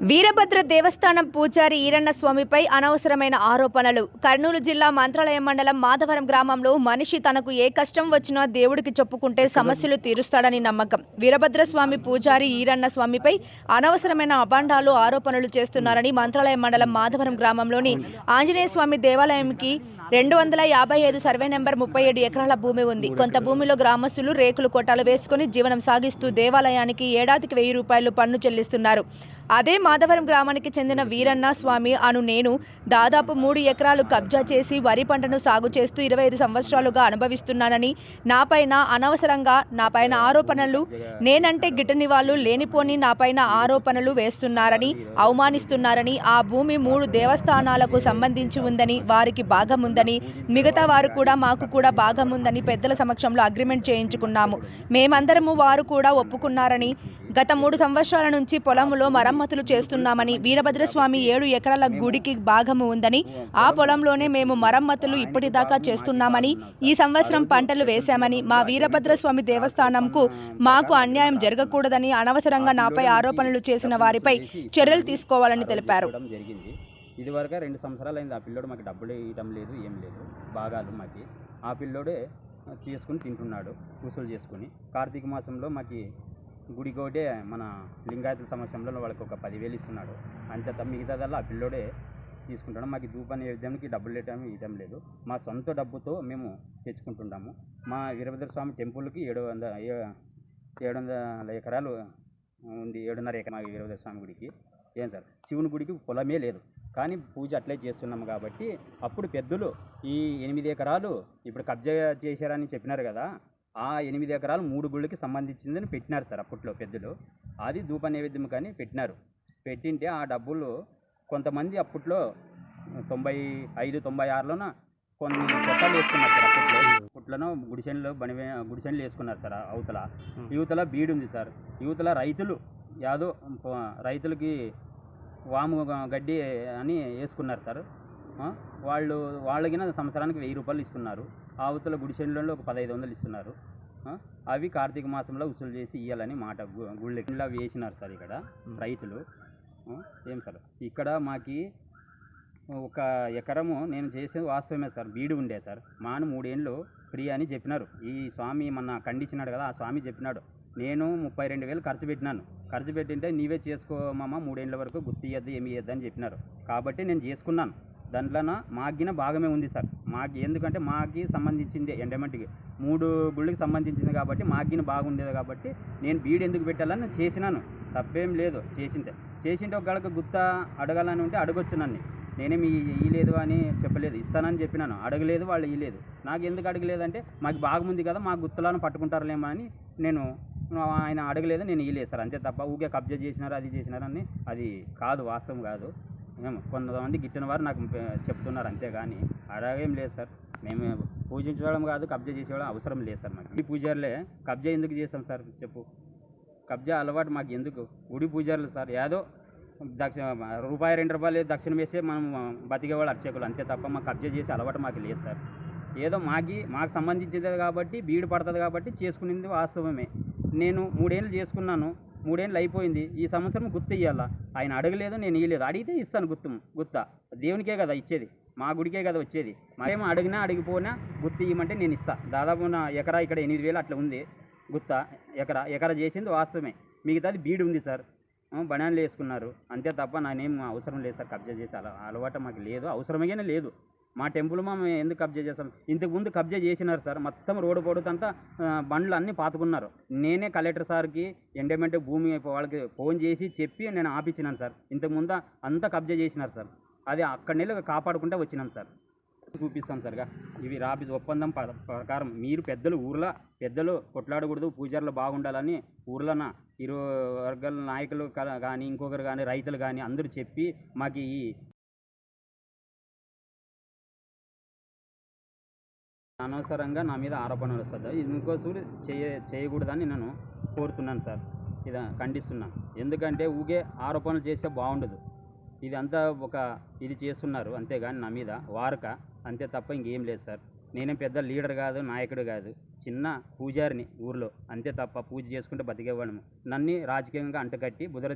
వీరభద్ర దేవస్థానం పూజారి ఈరన్న స్వామిపై అనవసరమైన ఆరోపణలు. కర్నూలు జిల్లా మంత్రాలయం మండలం మాధవరం గ్రామంలో మనిషి తనకు ఏ కష్టం వచ్చినా దేవుడికి చెప్పుకుంటే సమస్యలు తీరుస్తాడని నమ్మకం. వీరభద్ర స్వామి పూజారి ఈరన్న స్వామిపై అనవసరమైన అభాండాలు ఆరోపణలు చేస్తున్నారని మంత్రాలయం మండలం మాధవరం గ్రామంలోని ఆంజనేయ స్వామి దేవాలయంకి రెండు వందల యాభై ఐదు సర్వే నెంబర్ ముప్పై ఏడు ఎకరాల భూమి ఉంది. కొంత భూమిలో గ్రామస్తులు రేకులు కొట్టాలు వేసుకుని జీవనం సాగిస్తూ దేవాలయానికి ఏడాదికి వెయ్యి రూపాయలు పన్ను చెల్లిస్తున్నారు. అదే మాధవరం గ్రామానికి చెందిన వీరన్న స్వామి అను నేను దాదాపు మూడు ఎకరాలు కబ్జా చేసి వరి పంటను సాగు చేస్తూ ఇరవై ఐదు సంవత్సరాలుగా అనుభవిస్తున్నానని నాపైన అనవసరంగా నాపైన ఆరోపణలు నేనంటే గిట్టని వాళ్ళు లేనిపోని నాపైన ఆరోపణలు వేస్తున్నారని అవమానిస్తున్నారని ఆ భూమి మూడు దేవస్థానాలకు సంబంధించి ఉందని వారికి భాగం ఉందని మిగతా వారు కూడా మాకు కూడా భాగం ఉందని పెద్దల సమక్షంలో అగ్రిమెంట్ చేయించుకున్నాము. మేమందరము వారు కూడా ఒప్పుకున్నారని గత మూడు సంవత్సరాల నుంచి పొలంలో మరమ్మతులు చేస్తున్నామని వీరభద్రస్వామి ఏడు ఎకరాల గుడికి భాగము ఉందని ఆ పొలంలోనే మేము మరమ్మతులు ఇప్పటిదాకా చేస్తున్నామని ఈ సంవత్సరం పంటలు వేశామని మా వీరభద్రస్వామి దేవస్థానంకు మాకు అన్యాయం జరగకూడదని అనవసరంగా నాపై ఆరోపణలు చేసిన వారిపై చర్యలు తీసుకోవాలని తెలిపారు. ఇదివరకు జరిగింది రెండు సంవత్సరాలు అయింది. ఆ పిల్లోడు మాకు డబ్బులు ఇవ్వడం లేదు ఏం లేదు బాగాలు మాకు. ఆ పిల్లోడే చేసుకుని తింటున్నాడు కూసులు చేసుకుని. కార్తీక మాసంలో మాకు గుడికోటే మన లింగాయతుల సమస్యలో వాళ్ళకి ఒక పదివేలు ఇస్తున్నాడు. అంతే తప్ప మిగతాదల్లా ఆ పిల్లోడే తీసుకుంటాడు. మాకు ధూప విధానికి డబ్బులు లేటం ఇవ్వడం లేదు. మా సొంత డబ్బుతో మేము తెచ్చుకుంటున్నాము మా వీరభద్ర స్వామి టెంపుల్కి ఏడు వంద ఏడు వందల ఎకరాలు ఉంది ఏడున్నర ఎకరా వీరభద్ర స్వామి గుడికి. ఏం సార్? శివుని గుడికి పొలమే లేదు. కానీ పూజ అట్లే చేస్తున్నాము కాబట్టి అప్పుడు పెద్దలు ఈ ఎనిమిది ఎకరాలు ఇప్పుడు కబ్జా చేశారని చెప్పినారు కదా ఆ ఎనిమిది ఎకరాలు మూడు గుళ్ళకి సంబంధించిందని పెట్టినారు సార్ అప్పట్లో పెద్దలు. అది ధూప నైవేద్యం కానీ పెట్టినారు. పెట్టింటే ఆ డబ్బులు కొంతమంది అప్పట్లో తొంభై ఐదు తొంభై ఆరులోన కొన్ని చట్టాలు వేసుకున్నారు సార్ అప్పట్లో. అప్పట్లోనో గుడిసెన్లో బని గుడిసెన్లు వేసుకున్నారు సార్ అవతల యువతల. బీడు ఉంది సార్. యువతల రైతులు యాదో రైతులకి వాము గడ్డి అని వేసుకున్నారు సార్. వాళ్ళు వాళ్ళకిన సంవత్సరానికి వెయ్యి రూపాయలు ఇస్తున్నారు. అవతల గుడిసెన్లలో ఒక పదహైదు వందలు ఇస్తున్నారు. అవి కార్తీక మాసంలో వసూలు చేసి ఇవ్వాలని మాట గు- గుళ్ళకి ఇలా వేసినారు సార్ ఇక్కడ రైతులు. ఏం సార్? ఇక్కడ మాకి ఒక ఎకరము నేను చేసేది వాస్తవమే సార్. బీడు ఉండే సార్. మాను మూడేళ్ళు ఫ్రీ అని చెప్పినారు. ఈ స్వామి మన ఖండించినాడు కదా ఆ స్వామి చెప్పినాడు. నేను ముప్పై రెండు వేలు ఖర్చు పెట్టినాను. ఖర్చు పెట్టింటే నీవే చేసుకోమమ్మ మూడేళ్ళ వరకు గుర్తియద్దు ఏమి ఇయ్యద్దు అని చెప్పినారు. కాబట్టి నేను చేసుకున్నాను. దాంట్లోన మాగిన భాగమే ఉంది సార్. మాకి ఎందుకంటే మాకి సంబంధించింది ఎండమెంట్కి. మూడు గుళ్ళకి సంబంధించింది కాబట్టి మాగిన బాగుండేది కాబట్టి నేను బీడ్ ఎందుకు పెట్టాలని చేసినాను. తప్పేం లేదు చేసింటే. చేసింటే ఒకళ్ళకి గుత్త అడగాలని ఉంటే అడగొచ్చు నన్ను. నేనేం ఈ- ఇయ్యలేదు అని చెప్పలేదు. ఇస్తానని చెప్పినాను. అడగలేదు వాళ్ళు ఇయ్యలేదు. నాకు ఎందుకు అడగలేదంటే మాకు బాగుంది కదా మా గుత్తలను పట్టుకుంటారులేమో అని నేను ఆయన అడగలేదు నేను ఇయ్యలేదు సార్. అంతే తప్ప ఊకే కబ్జా చేసినారు అది చేసినారని అది కాదు వాస్తవం కాదు. ఏమో కొంతమంది గిట్టిన వారు నాకు చెప్తున్నారు చెప్తున్నారు అంతేగాని అడగేం లేదు సార్. మేము పూజించడం కాదు కబ్జా చేసేవాళ్ళం అవసరం లేదు సార్ మాకు. ఈ పూజారులే కబ్జా ఎందుకు చేస్తాం సార్ చెప్పు. కబ్జా అలవాటు మాకు ఎందుకు? గుడి పూజారులు సార్ ఏదో దక్షిణ రూపాయి రెండు రూపాయలు దక్షిణ వేసే మనం బతికేవాళ్ళు అర్చకులు అంతే తప్ప మాకు కబ్జా చేసే అలవాటు మాకు లేదు సార్. ఏదో మాకి మాకు సంబంధించింది కాబట్టి బీడు పడుతుంది కాబట్టి చేసుకునేది వాస్తవమే. నేను మూడేళ్ళు చేసుకున్నాను. మూడేళ్ళు అయిపోయింది. ఈ సంవత్సరం గుర్తు ఇవ్వాలా ఆయన అడగలేదు నేను ఇవ్వలేదు అడిగితే ఇస్తాను గుర్తు గుత్త దేవునికే కదా ఇచ్చేది మా గుడికే కదా వచ్చేది. మరేమో అడిగినా అడిగిపోయినా గుర్తు ఇవ్వమంటే నేను ఇస్తాను దాదాపు నా ఎకరా ఇక్కడ ఎనిమిది వేలు అట్లా ఉంది గుత్త ఎకరా ఎకరా చేసింది వాస్తవమే. మిగతాది బీడు ఉంది సార్. బనాన్లు వేసుకున్నారు. అంతే తప్ప నానేం అవసరం లేదు సార్. కబ్జా చేసే అలవాటు మాకు లేదు. అవసరమేగానే లేదు. మా టెంపుల్ మా మేము ఎందుకు కబ్జా చేస్తాం? ఇంతకుముందు కబ్జా చేసినారు సార్. మొత్తం రోడ్డు పొడుతంతా బండ్లు అన్నీ పాతుకున్నారు. నేనే కలెక్టర్ సార్కి ఎండమెంట్ భూమి వాళ్ళకి ఫోన్ చేసి చెప్పి నేను ఆపించినాను సార్. ఇంతకుముందు అంతా కబ్జా చేసినారు సార్. అది అక్కడి నెల కాపాడుకుంటే వచ్చినాను సార్. చూపిస్తాం సార్గా ఇవి రాబి ఒప్పందం ప్రకారం మీరు పెద్దలు ఊర్లో పెద్దలు కొట్లాడకూడదు పూజారులు బాగుండాలని ఊర్లోన ఇరు వర్గాల నాయకులు కానీ ఇంకొకరు కానీ రైతులు కానీ అందరూ చెప్పి మాకు ఈ అనవసరంగా నా మీద ఆరోపణలు వస్తుంది. ఇంకోసూరి చేయ చేయకూడదని నేను కోరుతున్నాను సార్. ఇది ఖండిస్తున్నాను ఎందుకంటే ఊగే ఆరోపణలు చేస్తే బాగుండదు. ఇది అంతా ఒక ఇది చేస్తున్నారు అంతేగాని నా మీద వారక. అంతే తప్ప ఇంకేం లేదు సార్. నేనేం పెద్ద లీడర్ కాదు నాయకుడు కాదు. చిన్న పూజారిని ఊర్లో. అంతే తప్ప పూజ చేసుకుంటే బతికేవాడము నన్ను రాజకీయంగా అంటకట్టి బుధర